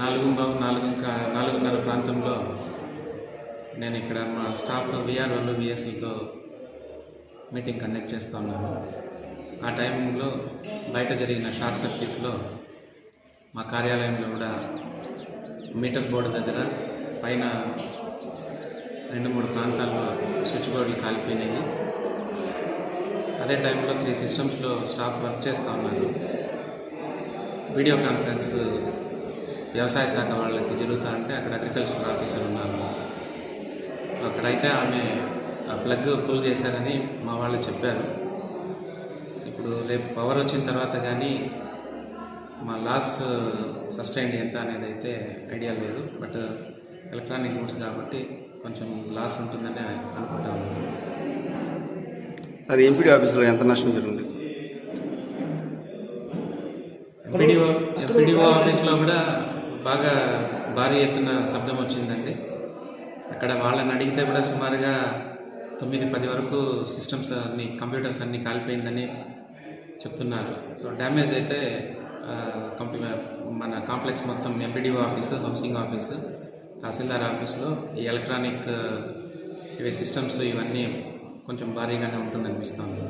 నాలుగు బాబు నాలుగు ఇంకా నాలుగున్నర ప్రాంతంలో నేను ఇక్కడ మా స్టాఫ్ విఆర్ఓలు విఎస్లతో మీటింగ్ కండక్ట్ చేస్తూ ఉన్నాను. ఆ టైంలో బయట జరిగిన షార్ట్ సర్క్యూట్లో మా కార్యాలయంలో కూడా మీటర్ బోర్డు దగ్గర పైన రెండు మూడు ప్రాంతాల్లో స్విచ్ బోర్డులు కాలిపోయినాయి. అదే టైంలో త్రీ సిస్టమ్స్లో స్టాఫ్ వర్క్ చేస్తూ ఉన్నారు. వీడియో కాన్ఫరెన్స్ వ్యవసాయ శాఖ వాళ్ళకి జరుగుతా అంటే అక్కడ అగ్రికల్చర్ ఆఫీసర్ ఉన్నారు. అక్కడైతే ఆమె ఆ ప్లగ్ పుల్ చేశారని మా వాళ్ళు చెప్పారు. ఇప్పుడు రేపు పవర్ వచ్చిన తర్వాత కానీ మా లాస్ సస్టైన్ ఎంత అనేది అయితే ఐడియా లేదు. బట్ ఎలక్ట్రానిక్ గూడ్స్ కాబట్టి కొంచెం లాస్ ఉంటుందని అనుకుంటాము సార్ ఎంపీడీ ఆఫీసులో ఎంత నష్టం జరిగింది సార్? ఎంపీడీఓ ఎంపీడీఓ ఆఫీస్లో కూడా బాగా భారీ ఎత్తున శబ్దం వచ్చిందండి. అక్కడ వాళ్ళని అడిగితే కూడా సుమారుగా తొమ్మిది పది వరకు సిస్టమ్స్ అన్ని కంప్యూటర్స్ అన్నీ కాలిపోయిందని చెప్తున్నారు. సో డ్యామేజ్ అయితే కంప్యూ మన కాంప్లెక్స్ మొత్తం ఎంపీడీఓ ఆఫీసు హౌసింగ్ ఆఫీసు తహసీల్దార్ ఆఫీసులో ఈ ఎలక్ట్రానిక్ ఇవి సిస్టమ్స్ ఇవన్నీ కొంచెం భారీగానే ఉంటుందనిపిస్తుంది.